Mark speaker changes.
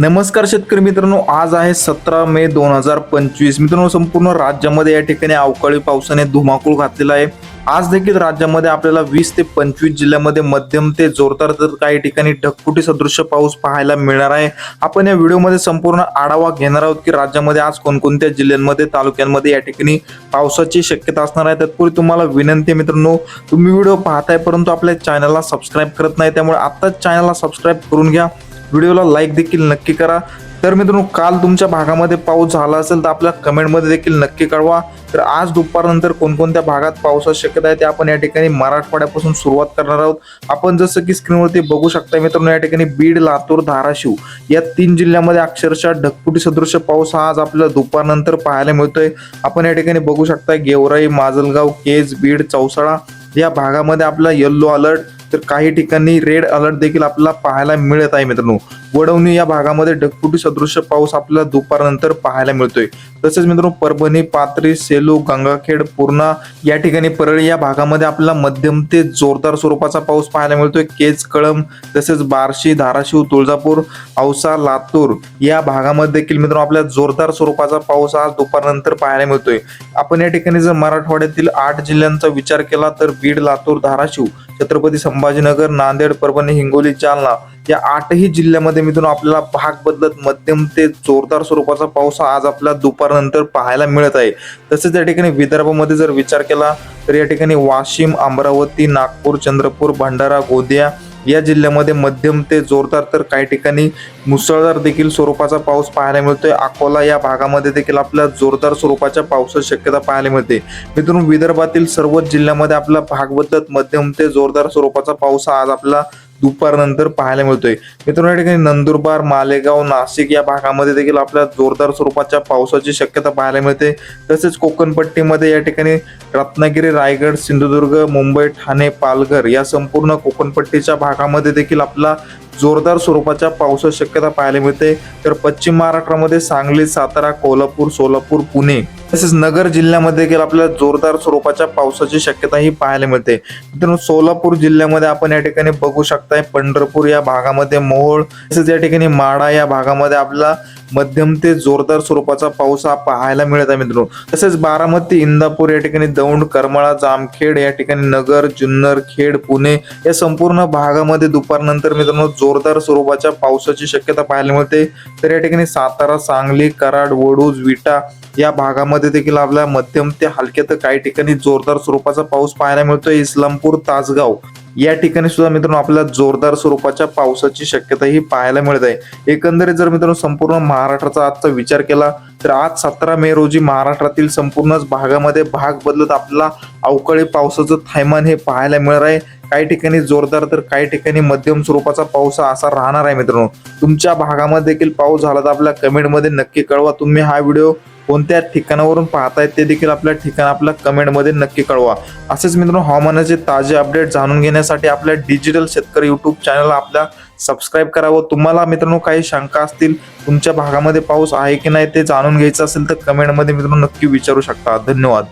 Speaker 1: नमस्कार शेतकरी मित्रांनो आज आहे सतरा मे दोन हजार पंचवीस. मित्रांनो संपूर्ण राज्यामध्ये या ठिकाणी अवकाळी पावसाने धुमाकूळ घातलेला आहे. आज देखील राज्यामध्ये आपल्याला वीस ते पंचवीस जिल्ह्यामध्ये मध्यम ते जोरदार तर काही ठिकाणी ढगफुटी सदृश्य पाऊस पाहायला मिळणार आहे. आपण या व्हिडिओमध्ये संपूर्ण आढावा घेणार आहोत की राज्यामध्ये आज कोणकोणत्या जिल्ह्यांमध्ये तालुक्यांमध्ये या ठिकाणी पावसाची शक्यता असणार आहे. तत्पूर्वी तुम्हाला विनंती मित्रांनो तुम्ही व्हिडिओ पाहताय परंतु आपल्या चॅनलला सबस्क्राईब करत नाही त्यामुळे आत्ताच चॅनलला सबस्क्राईब करून घ्या. व्हिडिओला लाईक देखील नक्की करा. तर मित्रांनो काल तुमच्या भागामध्ये पाऊस झाला असेल तर आपल्या कमेंटमध्ये देखील नक्की कळवा. तर आज दुपारनंतर कोणकोणत्या भागात पावसाची शक्यता आहे ते आपण या ठिकाणी मराठवाड्यापासून सुरुवात करणार आहोत. आपण जसं की स्क्रीनवरती बघू शकता मित्रांनो या ठिकाणी बीड लातूर धाराशिव या तीन जिल्ह्यामध्ये अक्षरशः ढकपुटी सदृश्य पाऊस हा आज आपल्याला दुपारनंतर पाहायला मिळतोय. आपण या ठिकाणी बघू शकता गेवराई माजलगाव केज बीड चौसाळा या भागामध्ये आपला येल्लो अलर्ट तर काही ठिकाणी रेड अलर्ट देखील आपल्याला पाहायला मिळत आहे मित्रांनो. वडवणी या भागामध्ये ढगफुटी सदृश्य पाऊस आपल्याला दुपारनंतर पाहायला मिळतोय. तसेच मित्रांनो परभणी पाथरी सेलू गंगाखेड पूर्णा या ठिकाणी परळी या भागामध्ये आपल्याला मध्यम ते जोरदार स्वरूपाचा पाऊस पाहायला मिळतोय. केज कळम तसेच बार्शी धाराशिव तुळजापूर औसा लातूर या भागामध्ये देखील मित्रांनो आपल्याला जोरदार स्वरूपाचा पाऊस आज दुपारनंतर पाहायला मिळतोय. आपण या ठिकाणी जर मराठवाड्यातील आठ जिल्ह्यांचा विचार केला तर बीड लातूर धाराशिव छत्रपती संभाजीनगर नांदेड परभणी हिंगोली जालना या आठही जिल्ह्यामध्ये मिथून आपल्याला भाग बदलत मध्यम ते जोरदार स्वरूपाचा पाऊस आज आपल्याला दुपारनंतर पाहायला मिळत आहे. तसेच या ठिकाणी विदर्भामध्ये जर विचार केला तर या ठिकाणी वाशिम अमरावती नागपूर चंद्रपूर भंडारा गोंदिया या जिल्ह्यामध्ये मध्यम ते जोरदार तर काही ठिकाणी मुसळधार देखील स्वरूपाचा पाऊस पाहायला मिळतोय. अकोला या भागामध्ये देखील आपल्याला जोरदार स्वरूपाच्या पावसाची शक्यता पाहायला मिळते. मित्रांनो विदर्भातील सर्वच जिल्ह्यामध्ये आपला भाग बदलत मध्यम ते जोरदार स्वरूपाचा पाऊस आज आपला दुपारनंतर पाहायला मिळतोय. मित्रांनो या ठिकाणी नंदुरबार मालेगाव नाशिक या भागामध्ये देखील आपल्याला जोरदार स्वरूपाच्या पावसाची शक्यता पाहायला मिळते. तसेच कोकणपट्टीमध्ये या ठिकाणी रत्नागिरी रायगड सिंधुदुर्ग मुंबई ठाणे पालघर या संपूर्ण कोकणपट्टीच्या भागामध्ये देखील आपला जोरदार स्वरूपाच्या पावसाची शक्यता पाहायला मिळते. तर पश्चिम महाराष्ट्रामध्ये सांगली सातारा कोल्हापूर सोलापूर पुणे तसेच नगर जिल्ह्यामध्ये देखील आपल्याला जोरदार स्वरूपाच्या पावसाची शक्यता ही पाहायला मिळते. मित्रांनो सोलापूर जिल्ह्यामध्ये आपण या ठिकाणी बघू शकताय पंढरपूर या भागामध्ये मोहोळ तसेच या ठिकाणी माडा या भागामध्ये आपला मध्यम ते जोरदार स्वरूपाचा पाऊस हा पाहायला मिळत आहे मित्रांनो. तसेच बारामती इंदापूर या ठिकाणी दौंड करमाळा जामखेड या ठिकाणी नगर जुन्नर खेड पुणे या संपूर्ण भागामध्ये दुपारनंतर मित्रांनो जोरदार स्वरूपाच्या पावसाची शक्यता पाहायला मिळते. तर या ठिकाणी सातारा सांगली कराड वडूज विटा या भागामध्ये देखील आपल्या मध्यम ते हलक्या तर काही ठिकाणी जोरदार स्वरूपाचा पाऊस पाहायला मिळतोय. इस्लामपूर तासगाव या ठिकाणी सुद्धा मित्रांनो आपल्याला जोरदार स्वरूपाच्या पावसाची शक्यता ही पाहायला मिळत आहे एकंदरीत जर मित्रांनो संपूर्ण महाराष्ट्राचा आजचा विचार केला तर आज सतरा मे रोजी महाराष्ट्रातील संपूर्णच भागामध्ये भाग बदलत आपल्याला अवकाळी पावसाचं थैमान हे पाहायला मिळणार आहे. काही ठिकाणी जोरदार तर काही ठिकाणी मध्यम स्वरूपाचा पाऊस हा असा राहणार आहे मित्रांनो. तुमच्या भागामध्ये देखील पाऊस झाला तर आपल्या कमेंटमध्ये नक्की कळवा. तुम्ही हा व्हिडिओ कोणत्या ठिकाणावरून पाहताय ते देखील आपल्या ठिकाण आपल्या कमेंटमध्ये नक्की कळवा. असेच मित्रांनो हवामानाचे ताजे अपडेट जाणून घेण्यासाठी आपल्या डिजिटल शेतकरी युट्यूब चॅनल आपल्या सबस्क्राईब करावं तुम्हाला मित्रांनो काही शंका असतील तुमच्या भागामध्ये पाऊस आहे की नाही ते जाणून घ्यायचं असेल तर कमेंटमध्ये मित्रांनो नक्की विचारू शकता. धन्यवाद.